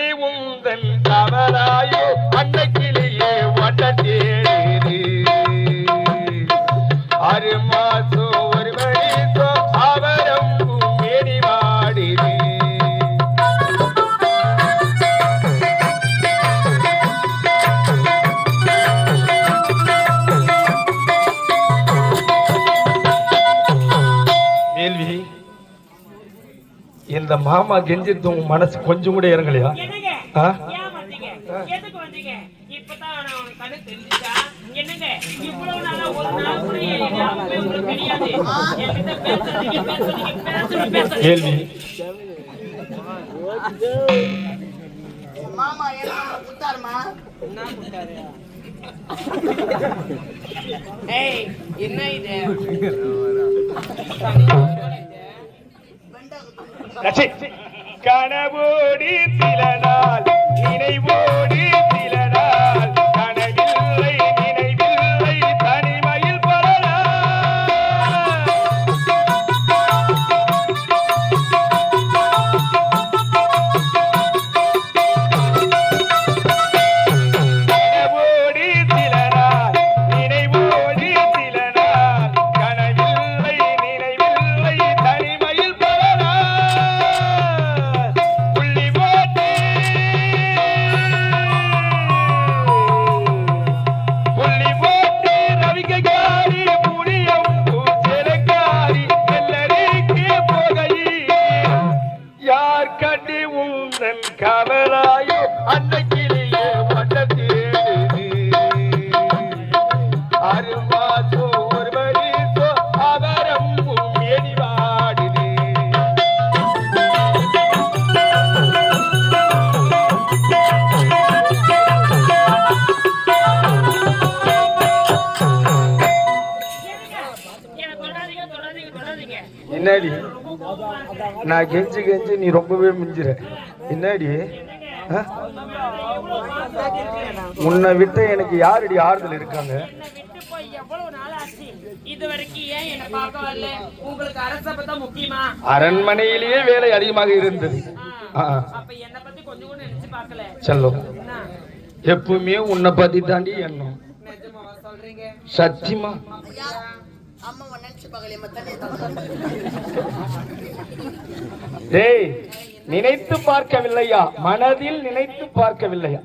யார் கண்ணி ஞாபகமே உங்களுக்கு கிடையாது என்கிட்ட பேசாதீங்க பேசாதீங்க பேசாதீங்க பேசாதீங்க. கேள்வி. மாமா என்ன குத்தாருமா ஏய் என்ன இது. கனவோடி சில நாள் நினைவோடி நான் கெஞ்சி கெஞ்சி நீ ரொம்பவே மிஞ்சிற. என்னடி? உன்னை விட்டு எனக்கு யாரடி ஆறுதல் இருக்காங்க? அரண்மனையிலேயே வேலை அதிகமாக இருந்தது. செல்லும். எப்பவுமே உன்னை பத்தி தாண்டி எண்ணம். சத்தியமா? டேய் நினைத்து பார்க்கவில்லையா? மனதில் நினைத்து பார்க்கவில்லையா?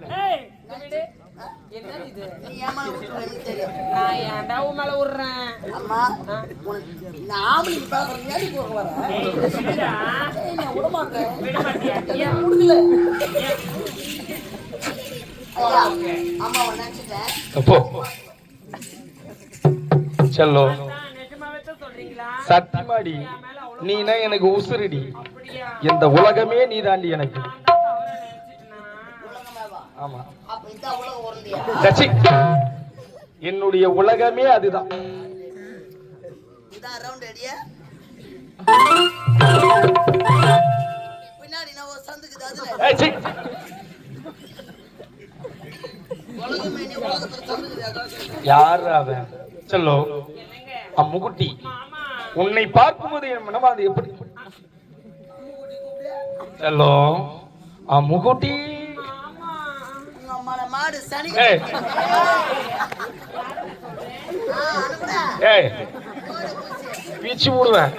செல்லோ. சத்தியமாடி. நீனா எனக்கு உசுரடி. இந்த உலகமே நீ தாண்டி எனக்கு. ஆமா. என்னுடைய உலகமே அதுதான். யார் அவன்? செல்லோ. என்னங்க உன்னை பார்க்கும்போது என் மனமா அது எப்படி? ஹலோ? ஏய் ஆ, அனுப்புடா. ஏய். பீச்சு விடுவேன்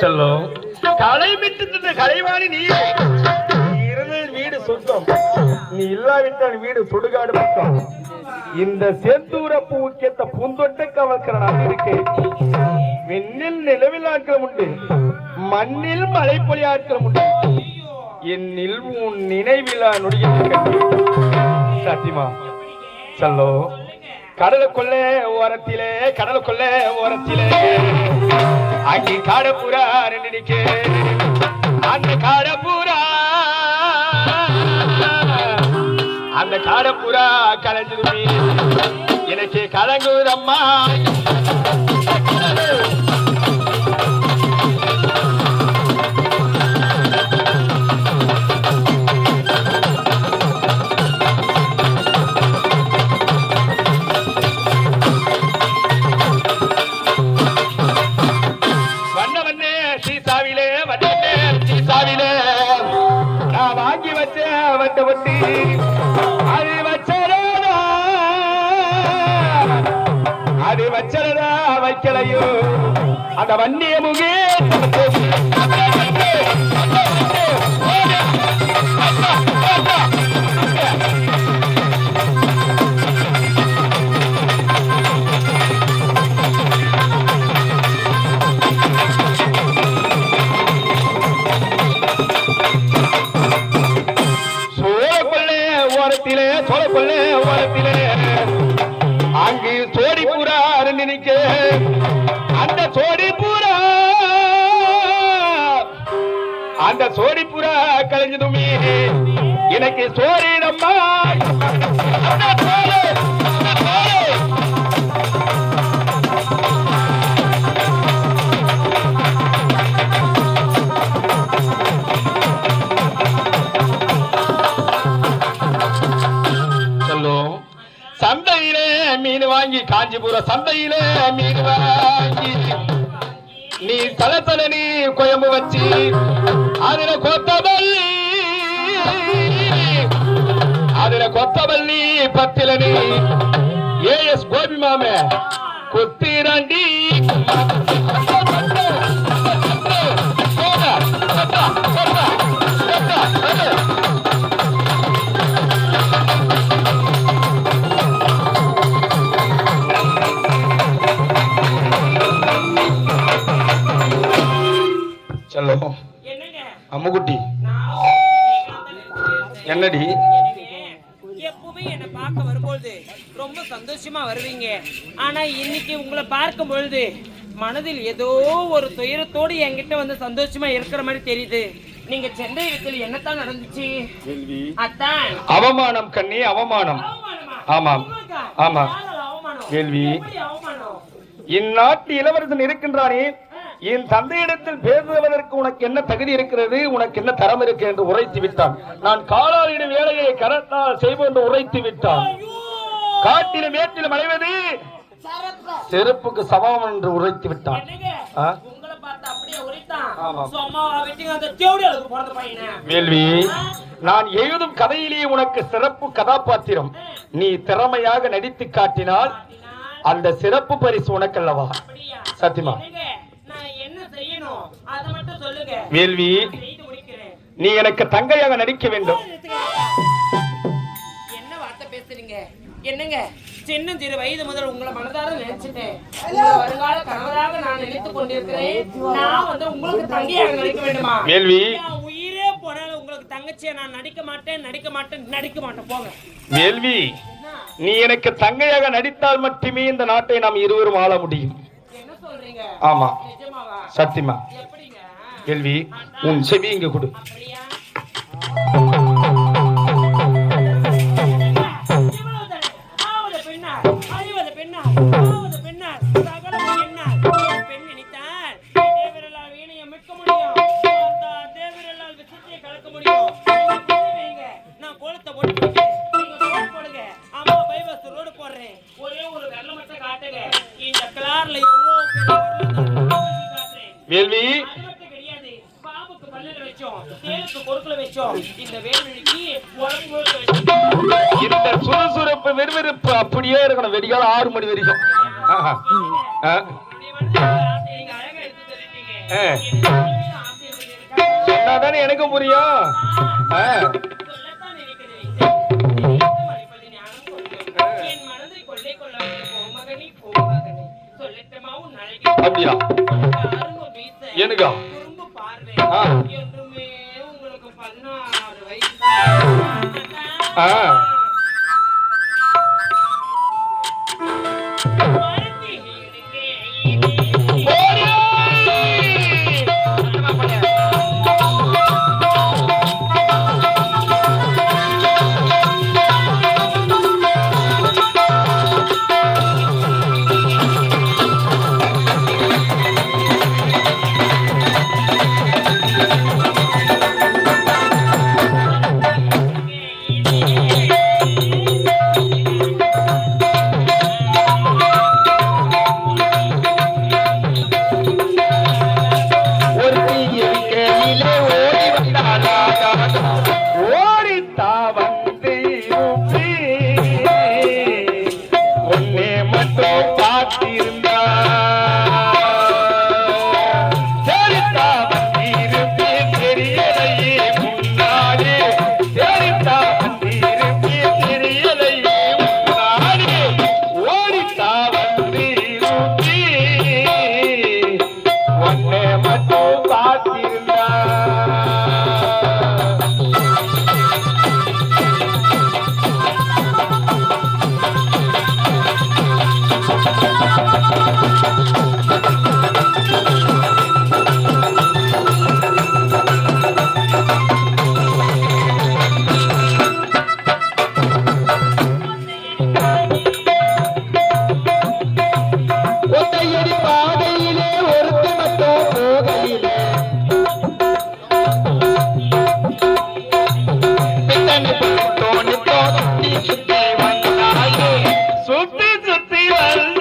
செல்லோ. களை விட்டு கலைவாணி நீ. நீ இருந்த வீடு சுத்தம் நீ இல்லாவிட்டால் வீடு சுடுகாடு பக்கம். இந்த செந்தூர பூக்கேத்த பூந்தொட்டை கவர்க்கிறனாக இருக்கு விண்ணில் நிலவில் ஆட்களும் உண்டு. மண்ணில் மழை பொழி ஆட்களும் உண்டு. என்னில் உன் நினைவிலா நொடிய சத்தியமா? செல்லோ. கடலுக்குள்ள ஓரத்திலே கடலுக்குள்ள ஓரத்திலே. அங்கே காடப்புறா நினைக்க அந்த காடப்புறா அந்த காடப்புறா கலைஞ்சிருமே. எனக்கு கலங்குதம்மா. கட்டப்பட்டு அது வச்சரதா அது வச்சரதா வைக்கலையோ. அந்த வண்டிய முகே சோடி புறா கலைஞ்சதுமே. எனக்கு சோரிடம்மா அந்த சந்தையிலே மீன் வாங்கி காஞ்சிபுரம் சந்தையிலே மீன் வாங்கி. நீ தல தல நீ குழம்பு வச்சு அதுல கொத்தமல்லி அதுல கொத்தமல்லி பத்தில நீ. ஏஎஸ் சந்தோஷமா வருவீங்க. ஆனா இன்னைக்கு உங்களை பார்க்கும் பொழுது மனதில் ஏதோ ஒரு துயரத்தோடு என்கிட்ட வந்து சந்தோஷமா இருக்கிற மாதிரி தெரியுது. நீங்க சென்னை இடத்துல என்னத்தான் நடந்துச்சு? அத்தான். அவமானம் கண்ணி அவமானம்? ஆமாம்? ஆமா? கேள்வி. இந்நாட்டு இளவரசன் இருக்கின்றானே. என் தந்தையிடத்தில் பேசுவதற்கு உனக்கு என்ன தகுதி இருக்கிறது? உனக்கு என்ன தரம் இருக்கு? என்று உரைத்து விட்டான். நான் காலாளிட வேலையை கரத்தால் செய்வோம் என்று உரைத்து விட்டான்! காட்டிலும் மேட்டிலும் அலைவது சரப்பா செருப்புக்கு சமம் என்று உரைத்து விட்டான். வேள்வி நான் எழுதும் கதையிலே உனக்கு சிறப்பு கதாபாத்திரம். நீ திறமையாக நடித்து காட்டினால் அந்த சிறப்பு பரிசு உனக்கல்லவா? அப்படியா? சத்தியமா? வேள்வி நீ எனக்கு தங்கையாக நடிக்க வேண்டும். என்னங்க? சின்ன சிறு வயது முதல் உங்களை மனதார நினைச்சிட்டேன். வருங்கால கணவராக நான் நினைத்துக் கொண்டிருக்கிறேன். நான் வந்து உங்களுக்கு தங்கையாக நடிக்க வேண்டுமா? வேள்வி என் உயிரே போனாலும் உங்களுக்கு தங்கச்சியை நான் நடிக்க மாட்டேன் நடிக்க மாட்டேன் நடிக்க மாட்டேன். போங்க. வேள்வி என்ன? நீ எனக்கு தங்கையாக நடித்தால் மட்டுமே இந்த நாட்டை நாம் இருவரும் ஆள முடியும். என்ன சொல்றீங்க? ஆமா. நிஜமாவா? சத்தியமா. எப்படிங்க? கேள்வி உன் செவி இங்க கொடு. வேள்வி. அது மட்டும் வச்சோம், தேளுக்கு கொடுக்குல வச்சோம், இந்த வேல்வெளிக்கு உடம்பு முழுக்க இந்த சுறுசுறுப்பு விறுவிறுப்பு அப்படியே இருக்கணும். வெடிகால ஆறு மணி வரைக்கும். ஆஹா. ஆ. உங்களுடைய மனசுல ஆசை நீங்க பிறந்த